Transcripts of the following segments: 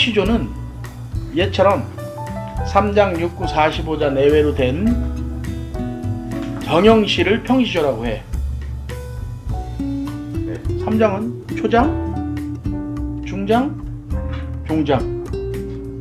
평시조는 얘처럼 3장 6구 45자 내외로 된 정형시를 평시조라고 해. 네. 3장은 초장, 중장, 종장.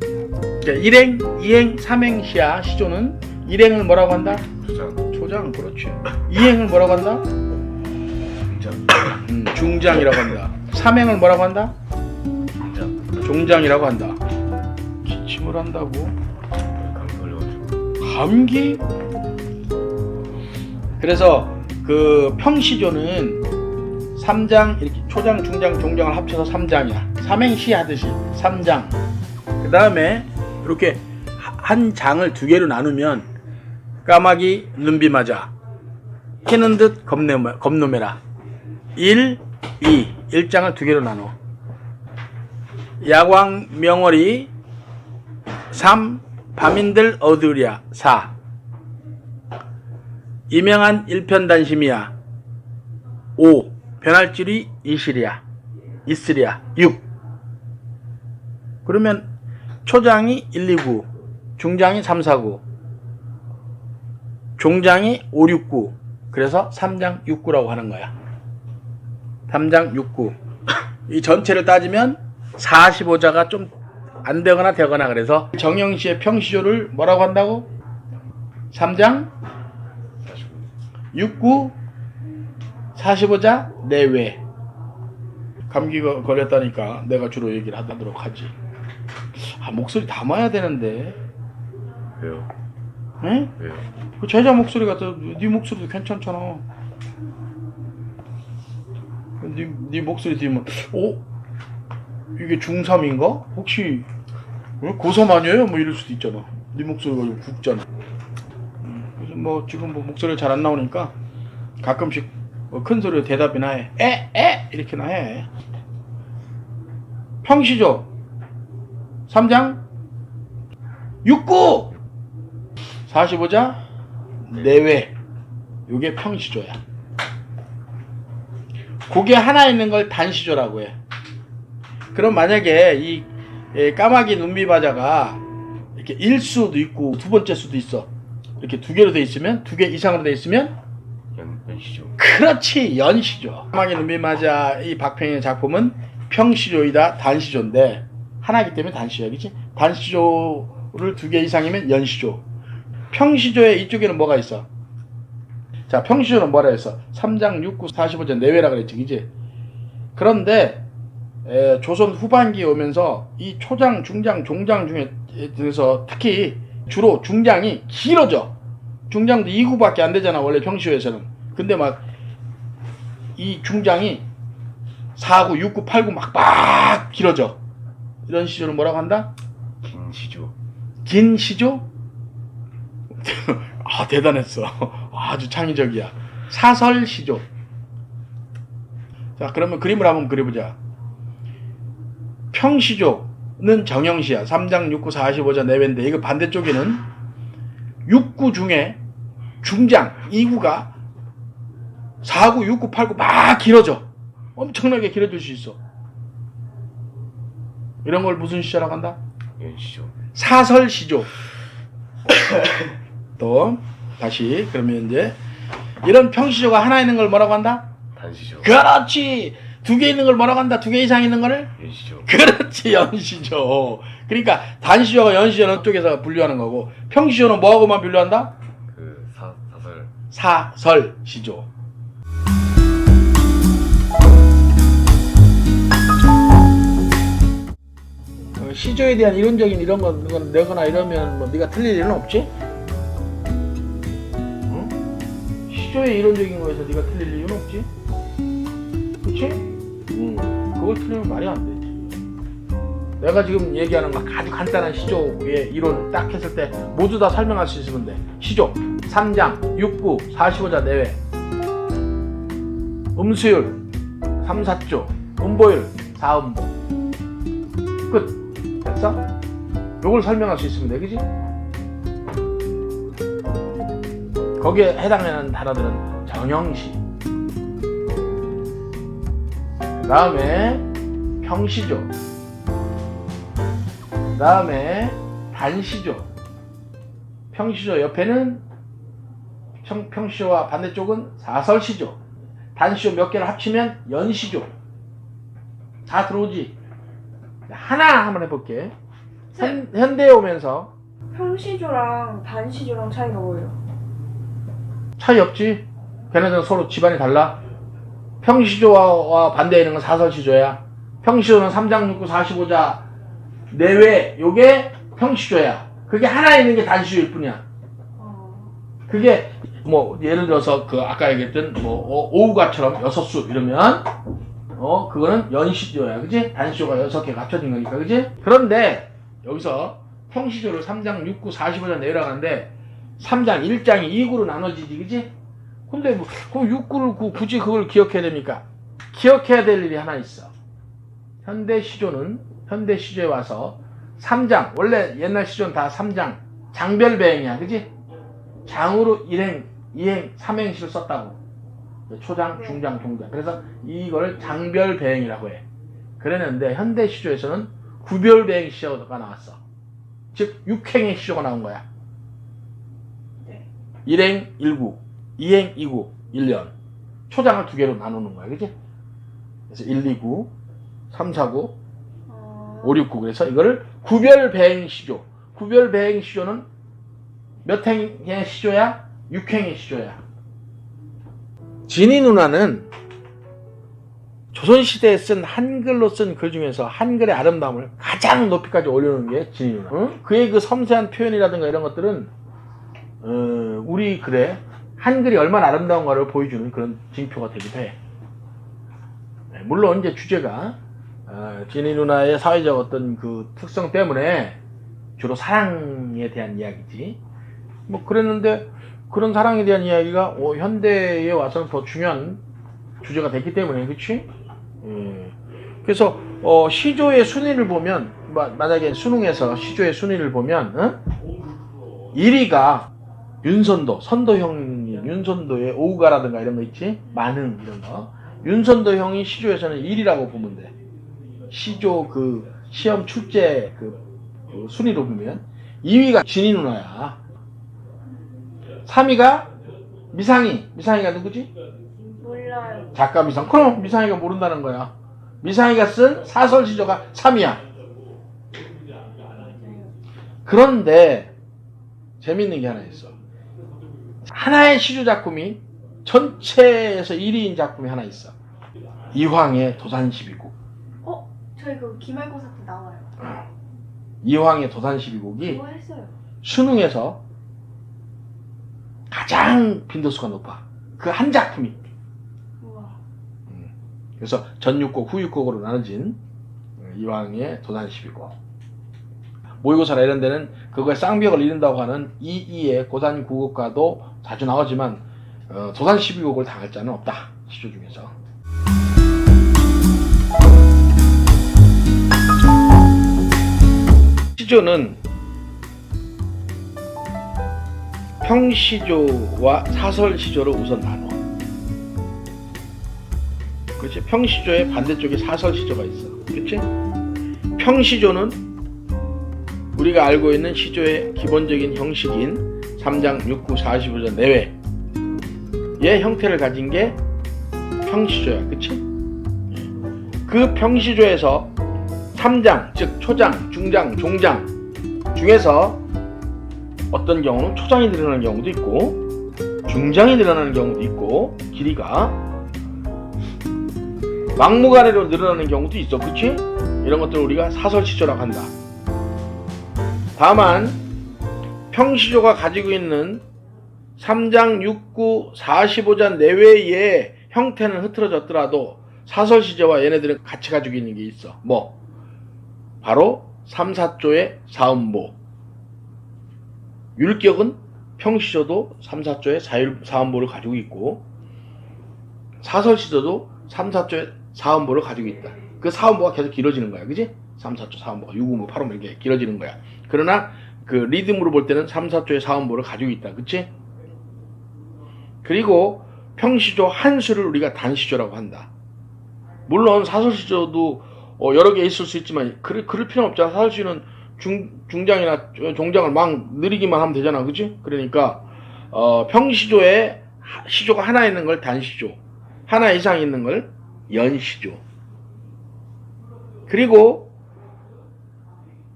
그러니까 일행, 이행, 삼행시야. 시조는 일행을 뭐라고 한다? 주장 초장, 그렇지. 이행을 뭐라고 한다? 중장 음, 중장이라고 한다. 삼행을 뭐라고 한다? 종장이라고 한다. 기침을 한다고? 감기? 그래서 그 평시조는 3장 이렇게 초장, 중장, 종장을 합쳐서 3장이야. 삼행시 하듯이 3장. 그 다음에 이렇게 하- 한 장을 두 개로 나누면 까마귀 눈비 맞아. 키는 듯 겁내, 겁노매라. 1, 2. 1장을 두 개로 나눠. 야광 명월이 3. 밤인들 어두랴 4. 이명한 일편단심이야 5. 변할 줄이 이실이야 있으랴 6. 그러면 초장이 1, 2, 9 중장이 3, 4, 9 종장이 5, 6, 9 그래서 3장 6, 9라고 하는 거야 3장 6, 9. 이 전체를 따지면 45자가 좀 안 되거나 되거나 그래서 정영시의 평시조를 뭐라고 한다고? 3장 6, 9, 45자 내외. 감기가 걸렸다니까 내가 주로 얘기를 하도록 하지. 아, 목소리 담아야 되는데. 왜요? 응? 왜요? 그 제자 목소리가 더, 네 목소리도 괜찮잖아. 네, 네 목소리 들으면, 어? 이게 중3인가? 혹시, 어? 고3 아니에요? 뭐 이럴 수도 있잖아. 네 목소리가 좀 굵잖아. 음, 그래서 뭐, 지금 뭐 목소리가 잘 안 나오니까 가끔씩 뭐 큰 소리로 대답이나 해. 에! 에! 이렇게나 해. 평시죠? 3장? 69! 45자? 내외 요게 평시조야 고개 하나 있는 걸 단시조라고 해 그럼 만약에 이 예, 까마귀 눈비바자가 이렇게 일수도 있고 두 번째 수도 있어 이렇게 두 개로 돼 있으면 두 개 이상으로 돼 있으면 연, 연시죠 그렇지 연시조 까마귀 눈비바자 이 박평의 작품은 평시조이다 단시조인데 하나이기 때문에 단시조야 그치 단시조를 두 개 이상이면 연시조 평시조의 이쪽에는 뭐가 있어? 자, 평시조는 뭐라 했어? 3장 6, 9, 45절 내외라 그랬지, 그지? 그런데 에, 조선 후반기에 오면서 이 초장, 중장, 종장 중에 서 특히 주로 중장이 길어져. 중장도 2구밖에 안 되잖아, 원래 평시조에서는. 근데 막 이 중장이 4구, 6구, 8구 막 막 길어져. 이런 시조를 뭐라고 한다? 긴 시죠 긴 시조? 아 대단했어. 아주 창의적이야. 사설 시조. 자 그러면 그림을 한번 그려보자. 평시조는 정형시야. 3장 6구 45자 내외인데 이거 반대쪽에는 6구 중에 중장 2구가 4구 6구 8구 막 길어져. 엄청나게 길어질 수 있어. 이런 걸 무슨 시조라고 한다? 연시죠 사설 시조. 또 다시 그러면 이제 이런 평시조가 하나 있는 걸 뭐라고 한다? 단시죠 그렇지. 두 개 있는 걸 뭐라고 한다? 두 개 이상 있는 거를? 연시죠 그렇지 연시조. 그러니까 단시조가 연시조는 쪽에서 분류하는 거고 평시조는 뭐하고만 분류한다? 그 사, 사설 사설 시조. 어, 시조에 대한 이론적인 이런 거 이건 내거나 이러면 뭐 네가 틀릴 일은 없지? 응? 시조의 이론적인 거에서 네가 틀릴 이유는 없지? 그렇지? 응. 그걸 틀리면 말이 안 되지. 내가 지금 얘기하는 막 아주 간단한 시조의 이론 딱 했을 때 모두 다 설명할 수 있으면 돼. 시조 3장 6구 45자 내외 음수율 3, 4조 음보율 4음보 끝 됐어? 요걸 설명할 수 있으면 돼 그지? 거기에 해당하는 단어들은 정형시 그 다음에 평시조 그 다음에 단시조. 평시조 옆에는 평, 평시조와 반대쪽은 사설시조. 단시조 몇 개를 합치면 연시조. 다 들어오지? 하나 한번 해볼게. 현, 현대에 오면서 평시조랑 단시조랑 차이가 뭐예요? 차이 없지? 걔네들은 서로 집안이 달라. 평시조와 반대에 있는 건 사설시조야. 평시조는 3장 6구 45자 내외 요게 평시조야. 그게 하나 있는 게 단시조일 뿐이야. 어, 그게 뭐 예를 들어서 그 아까 얘기했던 뭐 어, 오우가처럼 여섯 수 이러면 어 그거는 연시조야. 그지? 단시조가 여섯 개 합쳐진 거니까. 그지? 그런데 여기서 평시조를 3장 6구 45자 내외라고 하는데 3장 1장이 2구로 나눠지지. 그지? 근데 뭐 그럼 6구를 구- 굳이 그걸 기억해야 됩니까? 기억해야 될 일이 하나 있어. 현대 시조는 현대 시조에 와서 3장 원래 옛날 시조는 다 3장 장별 배행이야. 그지? 장으로 일행, 이행, 삼행시를 썼다고. 초장, 네. 중장, 종장. 그래서 이걸 장별 배행이라고 해. 그랬는데 현대 시조에서는 구별 배행 시조가 나왔어. 즉 육행의 시조가 나온 거야. 네. 일행 1구, 이행 2구, 1년. 초장을 두 개로 나누는 거야. 그지? 그래서 1, 2구, 3, 4구, 어, 5, 6, 9. 그래서 이거를 구별 배행 시조. 구별 배행 시조는 몇 행의 시조야? 6행의 시조야. 진희 누나는 조선시대에 쓴 한글로 쓴 글 중에서 한글의 아름다움을 가장 높이까지 올려놓은 게 진희 누나. 응? 그의 그 섬세한 표현이라든가 이런 것들은 어, 우리 글에 한글이 얼마나 아름다운가를 보여주는 그런 징표가 되기도 해. 네, 물론 이제 주제가 어, 진희 누나의 사회적 어떤 그 특성 때문에 주로 사랑에 대한 이야기지. 뭐 그랬는데 그런 사랑에 대한 이야기가 어, 현대에 와서는 더 중요한 주제가 됐기 때문에 그렇지? 예. 그래서 어, 시조의 순위를 보면 마- 만약에 수능에서 시조의 순위를 보면 어? 1위가 윤선도, 선도형 이 윤선도의 오우가라든가 이런 거 있지? 만흥 이런 거. 윤선도 형이 시조에서는 1위라고 보면 돼. 시조 그 시험 출제 그, 그 순위로 보면 2위가 진희 누나야. 3위가 미상이. 미상이가 누구지? 몰라요. 작가 미상. 그럼 미상이가 모른다는 거야. 미상이가 쓴 사설 시조가 3위야. 그런데 재밌는 게 하나 있어. 하나의 시조 작품이 전체에서 1위인 작품이 하나 있어. 이황의 도산시비곡. 어? 저희 그 기말고사 때 나와요. 이황의 도산시비곡이 그거 했어요. 수능에서 가장 빈도수가 높아. 그 한 작품이. 우와. 그래서 전육곡, 후육곡으로 나눠진 이황의 도산시비곡. 모의고사나 이런 데는 그거에 쌍벽을 이룬다고 하는 이이의 고산 국어과도 자주 나오지만 어, 도산시비곡을 당할 자는 없다. 시조 중에서. 시조는 평시조와 사설시조를 우선 나눠. 그렇지? 평시조의 반대쪽에 사설시조가 있어. 그렇지? 평시조는 우리가 알고 있는 시조의 기본적인 형식인 3장 6구 45조 내외 의 형태를 가진 게 평시조야. 그렇지? 그 평시조에서 3장, 즉 초장, 중장, 종장 중에서 어떤 경우는 초장이 늘어나는 경우도 있고 중장이 늘어나는 경우도 있고 길이가 막무가내로 늘어나는 경우도 있어 그치? 이런 것들을 우리가 사설시조라고 한다 다만 평시조가 가지고 있는 3장 6구 45자 내외의 형태는 흐트러졌더라도 사설시조와 얘네들은 같이 가지고 있는 게 있어 뭐? 바로 3, 4조의 사음보 율격은 평시조도 3, 4조의 사율, 사음보를 가지고 있고 사설 시조도 3, 4조의 사음보를 가지고 있다. 그 사음보가 계속 길어지는 거야. 그지? 3, 4조 사음보가 6, 5, 8, 5 이렇게 길어지는 거야. 그러나 그 리듬으로 볼 때는 3, 4조의 사음보를 가지고 있다. 그치? 그리고 평시조 한 수를 우리가 단시조라고 한다. 물론 사설시조도 어, 여러 개 있을 수 있지만 그럴, 그럴 필요는 없잖아. 사설시조는 중, 중장이나 종장을 막 느리기만 하면 되잖아. 그치? 그러니까, 어, 평시조에 하- 시조가 하나 있는 걸 단시조, 하나 이상 있는 걸 연시조. 그리고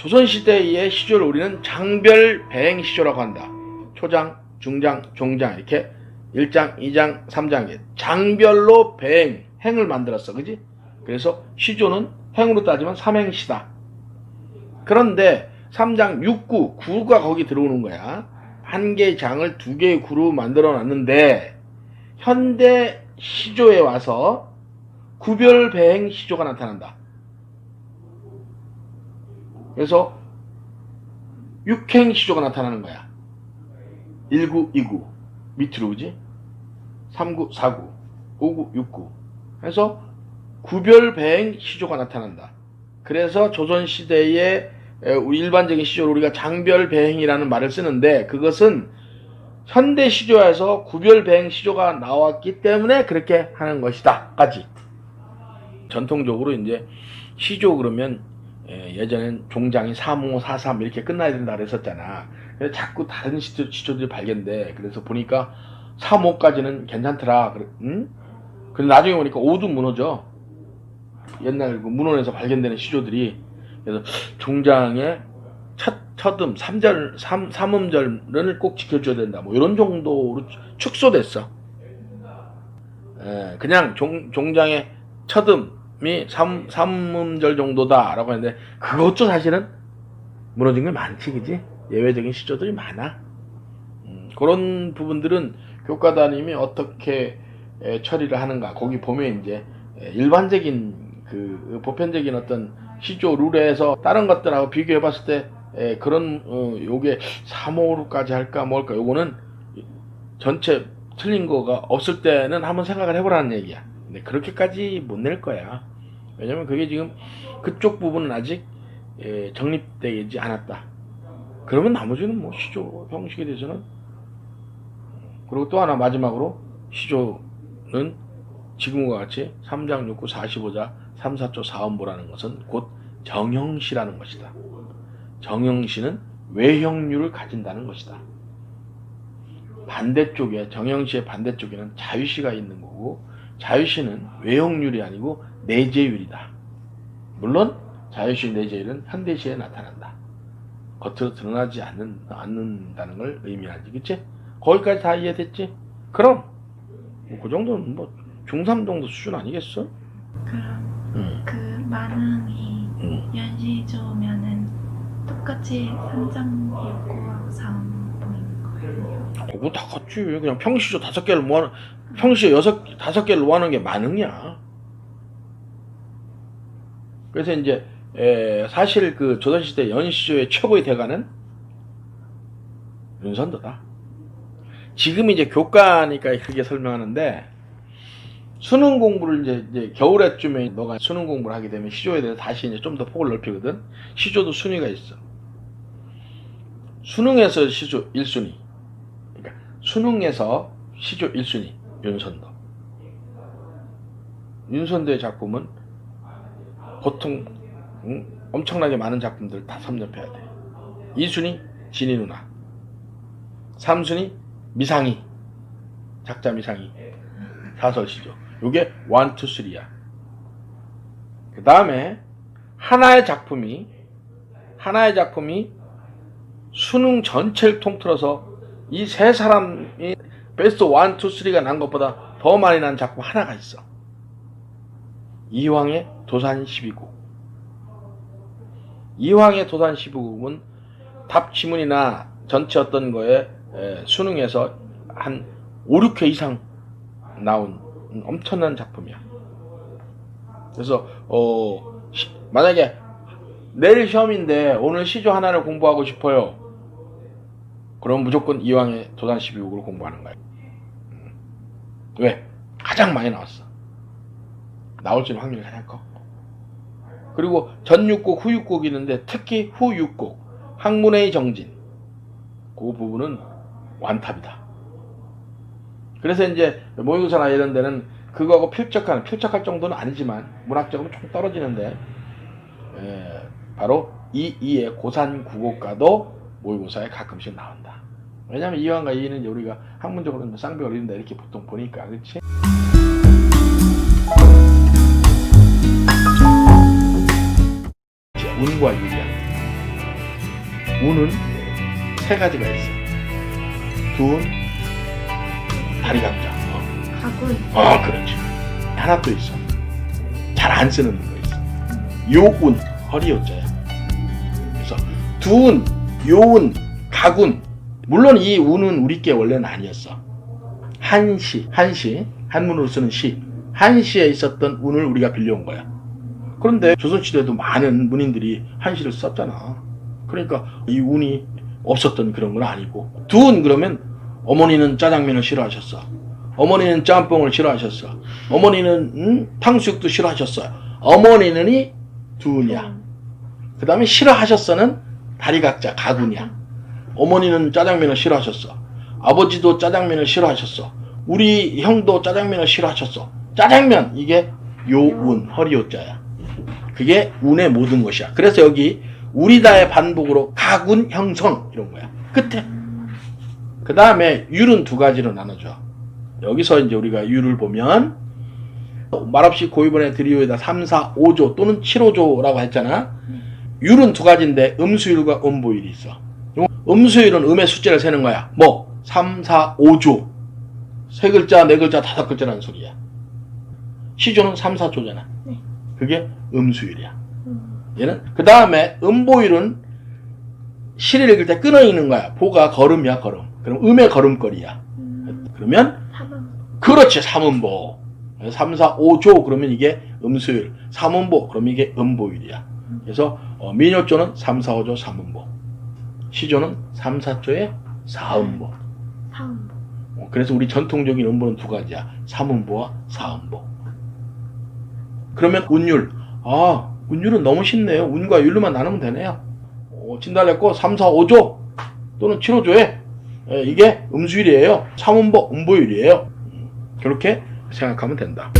조선시대의 시조를 우리는 장별 배행 시조라고 한다. 초장, 중장, 종장 이렇게 1장, 2장, 3장 이렇게 장별로 배행, 행을 만들었어. 그지? 그래서 시조는 행으로 따지면 삼행시다. 그런데 3장 6구, 9가 거기 들어오는 거야. 한 개의 장을 두 개의 구로 만들어 놨는데 현대 시조에 와서 구별 배행 시조가 나타난다. 그래서 육행 시조가 나타나는 거야. 1구, 2구 밑으로 오지? 3구, 4구, 5구, 6구 해서 구별 배행 시조가 나타난다. 그래서 조선 시대의 에, 우리 일반적인 시조를 우리가 장별 배행이라는 말을 쓰는데 그것은 현대 시조에서 구별 배행 시조가 나왔기 때문에 그렇게 하는 것이다 까지 전통적으로 이제 시조 그러면 예, 예전엔 종장이 3호, 4, 3 이렇게 끝나야 된다 그랬었잖아. 그래서 자꾸 다른 시조, 시조들이 발견돼. 그래서 보니까 3호까지는 괜찮더라. 그래, 응? 근데 나중에 보니까 5도 무너져. 옛날 그 문헌에서 발견되는 시조들이. 그래서 종장의 첫, 첫음, 3절, 3, 삼음절을 꼭 지켜줘야 된다. 뭐 이런 정도로 축소됐어. 예, 그냥 종, 종장의 첫음 이 3, 삼음절 정도다라고 했는데 그것도 사실은 무너진 게 많지, 그지? 예외적인 시조들이 많아. 음, 그런 부분들은 교과단님이 어떻게 에, 처리를 하는가. 거기 보면 이제 에, 일반적인 그 보편적인 어떤 시조 룰에서 다른 것들하고 비교해 봤을 때 에, 그런 어, 요게 3호로까지 할까 뭘까 요거는 전체 틀린 거가 없을 때는 한번 생각을 해보라는 얘기야. 근데 그렇게까지 못 낼 거야. 왜냐면 그게 지금 그쪽 부분은 아직 에, 정립되지 않았다. 그러면 나머지는 뭐 시조 형식에 대해서는 그리고 또 하나 마지막으로 시조는 지금과 같이 3장 6구 45자 3, 4조 4음보라는 것은 곧 정형시라는 것이다. 정형시는 외형률을 가진다는 것이다. 반대쪽에 정형시의 반대쪽에는 자유시가 있는 거고 자유시는 외형률이 아니고 내재율이다. 물론 자유시 내재율은 현대시에 나타난다. 겉으로 드러나지 않는, 않는다는 걸 의미하지. 그치? 거기까지 다 이해됐지? 그럼 뭐 그 정도는 뭐 중3 정도 수준 아니겠어? 그럼 응. 그 만흥이 응. 연시조면은 똑같이 3장 6구하고 3 보이는 거예요. 그거 다 같지. 그냥 평시조 다섯 개를 모아는, 평시에 여섯, 다섯 개를 모아는 게 만흥이야. 그래서 이제, 에, 사실 그 조선시대 연시조의 최고의 대가는 윤선도다. 지금 이제 교과니까 그렇게 설명하는데, 수능 공부를 이제, 이제 겨울에쯤에 너가 수능 공부를 하게 되면 시조에 대해서 다시 이제 좀 더 폭을 넓히거든. 시조도 순위가 있어. 수능에서 시조 1순위. 수능에서 시조 1순위 윤선도. 윤선도의 작품은 보통 응? 엄청나게 많은 작품들 다 섭렵해야 돼. 2순위 진희 누나. 3순위 미상이. 작자 미상이. 사설 시조. 요게 1, 2, 3야. 그 다음에 하나의 작품이 하나의 작품이 수능 전체를 통틀어서 이 세 사람이 베스트 1, 2, 3가 난 것보다 더 많이 난 작품 하나가 있어. 이황의 도산 12국. 이황의 도산 12국은 답 지문이나 전체 어떤 거에 에, 수능에서 한 5, 6회 이상 나온 엄청난 작품이야. 그래서 어 시- 만약에 내일 시험인데 오늘 시조 하나를 공부하고 싶어요. 그럼 무조건 이왕의 도산 12국을 공부하는 거야. 음. 왜? 가장 많이 나왔어. 나올 수 확률이 가장 커. 그리고 전육곡, 후육곡이 있는데 특히 후육곡, 학문의 정진. 그 부분은 완탑이다. 그래서 이제 모의고사나 이런 데는 그거하고 필적하는, 필적할 정도는 아니지만 문학적으로 좀 떨어지는데 에, 바로 이, 이의 고산 국어과도 모의고사에 가끔씩 나온다. 왜냐면 이왕과 이는 우리가 학문적으로는 쌍벽을 이룬다 이렇게 보통 보니까 그렇지? 자, 운과 유리야. 운은 세 가지가 있어. 둔, 다리. 어. 가군. 아, 그렇지. 하나 또 있어. 잘 안 쓰는 거 있어. 요운, 허리 요자야. 그래서 두운, 요운, 가군. 물론 이 운은 우리 게 원래는 아니었어. 한시, 한시, 한문으로 쓰는 시. 한시에 있었던 운을 우리가 빌려온 거야. 그런데 조선시대에도 많은 문인들이 한시를 썼잖아. 그러니까 이 운이 없었던 그런 건 아니고. 두운 그러면 어머니는 짜장면을 싫어하셨어. 어머니는 짬뽕을 싫어하셨어. 어머니는 음, 탕수육도 싫어하셨어요. 어머니는이 두운이야. 그 다음에 싫어하셨어는 다리 각자 가군이야. 어머니는 짜장면을 싫어하셨어. 아버지도 짜장면을 싫어하셨어. 우리 형도 짜장면을 싫어하셨어. 짜장면 이게 요운 허리요자야. 그게 운의 모든 것이야. 그래서 여기 우리다의 반복으로 가군 형성 이런 거야. 끝에. 그 다음에 율은 두 가지로 나눠져. 여기서 이제 우리가 율을 보면 말없이 고유번에 드리오에다 3, 4, 5조 또는 7호조라고 했잖아. 율은 두 가지인데 음수율과 음보율이 있어. 음수율은 음의 숫자를 세는 거야. 뭐 3, 4, 5조 세 글자, 네 글자, 다섯 글자라는 소리야. 시조는 3, 4조잖아. 네. 그게 음수율이야. 음. 얘는 그 다음에 음보율은 시를 읽을 때 끊어 있는 거야. 보가 걸음이야 걸음. 그럼 음의 걸음걸이야. 음. 그러면. 그렇지 삼음보 3, 4, 5조 그러면 이게 음수율 3음보 그러면 이게 음보율이야 그래서 어, 민요조는 3, 4, 5조 3음보 시조는 3, 4조에 4음보. 사음. 어, 그래서 우리 전통적인 음보는 두 가지야. 3음보와 4음보. 그러면 운율. 아 운율은 너무 쉽네요. 운과 율로만 나누면 되네요. 어, 진달래꽃 3, 4, 5조 또는 7호조에 이게 음수율이에요. 3음보 음보율이에요. 그렇게 생각하면 된다.